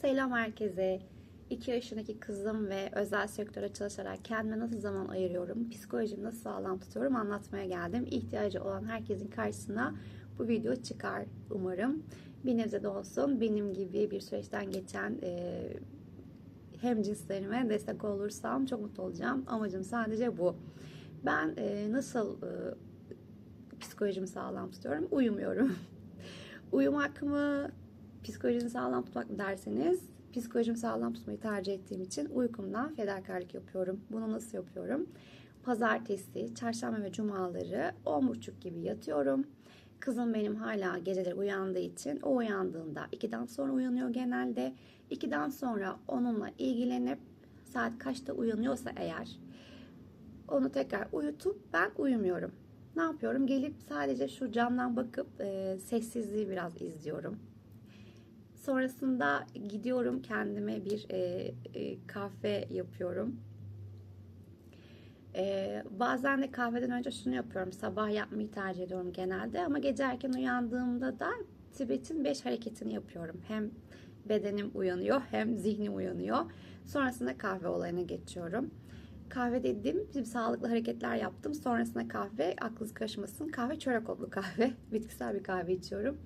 Selam herkese. 2 yaşındaki kızım ve özel sektörde çalışarak kendime nasıl zaman ayırıyorum, psikolojimi nasıl sağlam tutuyorum anlatmaya geldim. İhtiyacı olan herkesin karşısına bu video çıkar umarım. Bir nebze de olsun benim gibi bir süreçten geçen e, hem cinslerime destek olursam çok mutlu olacağım. Amacım sadece bu. Ben e, nasıl e, psikolojimi sağlam tutuyorum? Uyumuyorum. Uyumak mı, psikolojimi sağlam tutmak mı derseniz psikolojimi sağlam tutmayı tercih ettiğim için uykumdan fedakarlık yapıyorum. Bunu nasıl yapıyorum? Pazartesi, çarşamba ve cumaları 10.30 gibi yatıyorum. Kızım benim hala geceleri uyandığı için o uyandığında 2'den sonra uyanıyor genelde. 2'den sonra onunla ilgilenip saat kaçta uyanıyorsa eğer onu tekrar uyutup ben uyumuyorum. Ne yapıyorum? Gelip sadece şu camdan bakıp e, sessizliği biraz izliyorum. Sonrasında gidiyorum kendime bir e, e, kahve yapıyorum. E, bazen de kahveden önce şunu yapıyorum. Sabah yapmayı tercih ediyorum genelde ama gece erken uyandığımda da Tibet'in 5 hareketini yapıyorum. Hem bedenim uyanıyor hem zihnim uyanıyor. Sonrasında kahve olayına geçiyorum. Kahve dedim, bizim sağlıklı hareketler yaptım. Sonrasında kahve, aklınız karışmasın. Kahve çörek otlu kahve. Bitkisel bir kahve içiyorum.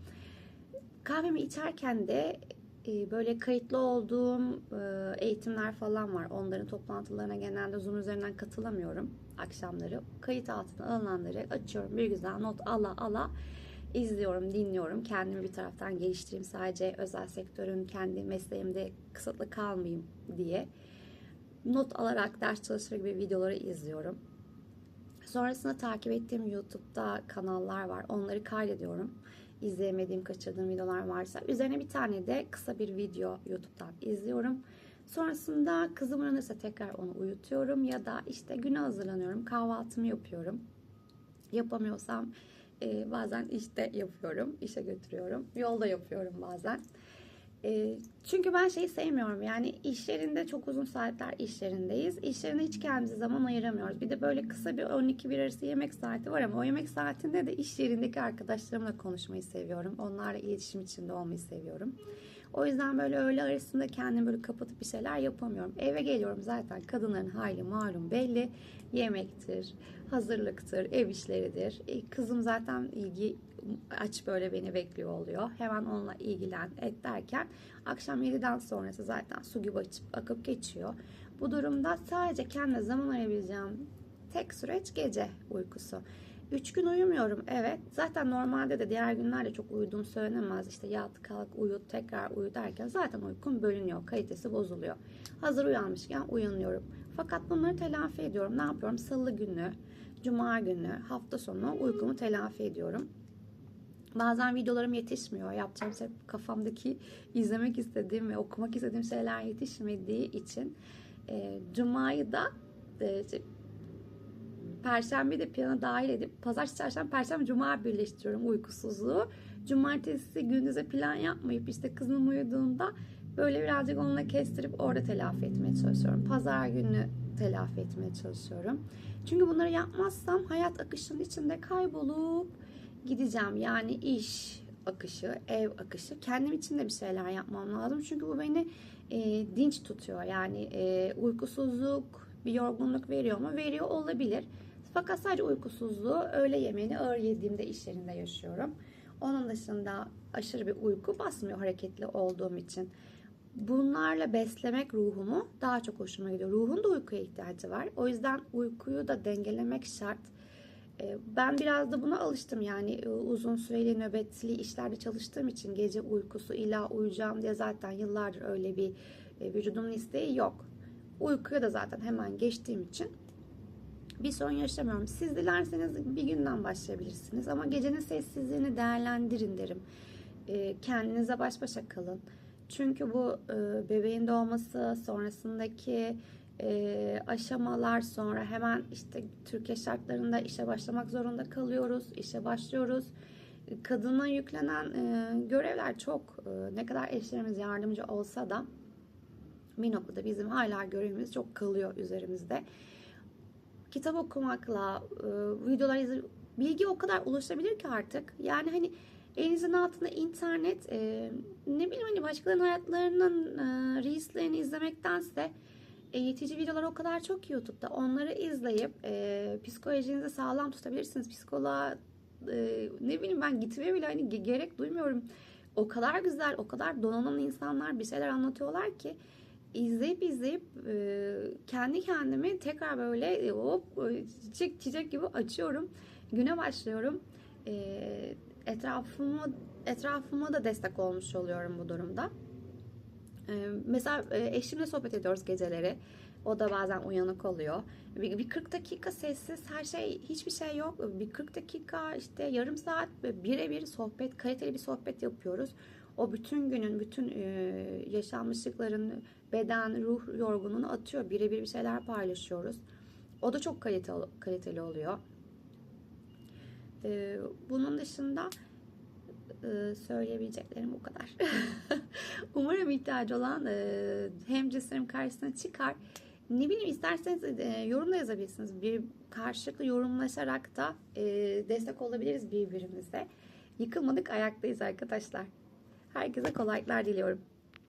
Kahvemi içerken de e, böyle kayıtlı olduğum e, eğitimler falan var. Onların toplantılarına genelde Zoom üzerinden katılamıyorum akşamları. Kayıt altına alınanları açıyorum. Bir güzel not ala ala izliyorum, dinliyorum. Kendimi bir taraftan geliştireyim. Sadece özel sektörün kendi mesleğimde kısıtlı kalmayayım diye. Not alarak ders çalışır gibi videoları izliyorum. Sonrasında takip ettiğim YouTube'da kanallar var. Onları kaydediyorum izleyemediğim, kaçırdığım videolar varsa. Üzerine bir tane de kısa bir video YouTube'dan izliyorum. Sonrasında kızım uyanırsa tekrar onu uyutuyorum ya da işte güne hazırlanıyorum, kahvaltımı yapıyorum. Yapamıyorsam e, bazen işte yapıyorum, işe götürüyorum. Yolda yapıyorum bazen. Çünkü ben şeyi sevmiyorum yani iş yerinde çok uzun saatler iş yerindeyiz. Hiç kendimize zaman ayıramıyoruz. Bir de böyle kısa bir 12-1 arası yemek saati var ama o yemek saatinde de iş yerindeki arkadaşlarımla konuşmayı seviyorum. Onlarla iletişim içinde olmayı seviyorum. O yüzden böyle öğle arasında kendimi böyle kapatıp bir şeyler yapamıyorum. Eve geliyorum zaten kadınların hali malum belli. Yemektir, hazırlıktır, ev işleridir. E, kızım zaten ilgi aç böyle beni bekliyor oluyor. Hemen onunla ilgilen et derken akşam 7'den sonrası zaten su gibi açıp akıp geçiyor. Bu durumda sadece kendime zaman ayırabileceğim tek süreç gece uykusu. Üç gün uyumuyorum evet. Zaten normalde de diğer günlerde çok uyuduğum söylenemez. İşte yat kalk uyu tekrar uyu derken zaten uykum bölünüyor. Kalitesi bozuluyor. Hazır uyanmışken uyanıyorum. Fakat bunları telafi ediyorum. Ne yapıyorum? Salı günü, cuma günü, hafta sonu uykumu telafi ediyorum. Bazen videolarım yetişmiyor. Yapacağım şey kafamdaki izlemek istediğim ve okumak istediğim şeyler yetişmediği için e, Cuma'yı da e, şey, Perşembe de plana dahil edip Pazartesi, Çarşamba, Perşembe, Cuma birleştiriyorum uykusuzluğu. Cumartesi gündüze plan yapmayıp işte kızım uyuduğunda böyle birazcık onunla kestirip orada telafi etmeye çalışıyorum. Pazar günü telafi etmeye çalışıyorum. Çünkü bunları yapmazsam hayat akışının içinde kaybolup gideceğim. Yani iş akışı, ev akışı. Kendim için de bir şeyler yapmam lazım. Çünkü bu beni e, dinç tutuyor. Yani e, uykusuzluk bir yorgunluk veriyor mu? Veriyor olabilir. Fakat sadece uykusuzluğu öğle yemeğini ağır yediğimde iş yerinde yaşıyorum. Onun dışında aşırı bir uyku basmıyor hareketli olduğum için. Bunlarla beslemek ruhumu daha çok hoşuma gidiyor. Ruhun da uykuya ihtiyacı var. O yüzden uykuyu da dengelemek şart. Ben biraz da buna alıştım yani uzun süreli nöbetli işlerde çalıştığım için gece uykusu illa uyuyacağım diye zaten yıllardır öyle bir vücudumun isteği yok. Uykuya da zaten hemen geçtiğim için bir sorun yaşamıyorum. Siz dilerseniz bir günden başlayabilirsiniz ama gecenin sessizliğini değerlendirin derim. Kendinize baş başa kalın. Çünkü bu bebeğin doğması sonrasındaki e, aşamalar sonra hemen işte Türkiye şartlarında işe başlamak zorunda kalıyoruz. İşe başlıyoruz. Kadına yüklenen e, görevler çok. E, ne kadar eşlerimiz yardımcı olsa da bir noktada bizim hala görevimiz çok kalıyor üzerimizde. Kitap okumakla, e, videolar izleyip bilgi o kadar ulaşabilir ki artık. Yani hani Elinizin altında internet, e, ne bileyim hani başkalarının hayatlarının e, reelslerini izlemektense eğitici videolar o kadar çok YouTube'da. Onları izleyip e, psikolojinizi sağlam tutabilirsiniz. Psikoloğa e, ne bileyim ben gitmeye bile hani ge- gerek duymuyorum. O kadar güzel, o kadar donanan insanlar bir şeyler anlatıyorlar ki izleyip izleyip e, kendi kendimi tekrar böyle e, hop çiçek çiçek gibi açıyorum. Güne başlıyorum. E, etrafıma etrafıma da destek olmuş oluyorum bu durumda. Ee, Mesela e, eşimle sohbet ediyoruz geceleri. O da bazen uyanık oluyor. Bir, bir 40 dakika sessiz her şey hiçbir şey yok. Bir 40 dakika işte yarım saat birebir sohbet kaliteli bir sohbet yapıyoruz. O bütün günün bütün e, yaşanmışlıkların beden ruh yorgunluğunu atıyor. Birebir bir şeyler paylaşıyoruz. O da çok kaliteli, kaliteli oluyor. Ee, Bunun dışında e, söyleyebileceklerim bu kadar. Umarım ihtiyacı olan e, hem cinslerim karşısına çıkar. Ne bileyim isterseniz e, yorumla yazabilirsiniz. Bir karşılıklı yorumlaşarak da e, destek olabiliriz birbirimize. Yıkılmadık ayaktayız arkadaşlar. Herkese kolaylıklar diliyorum.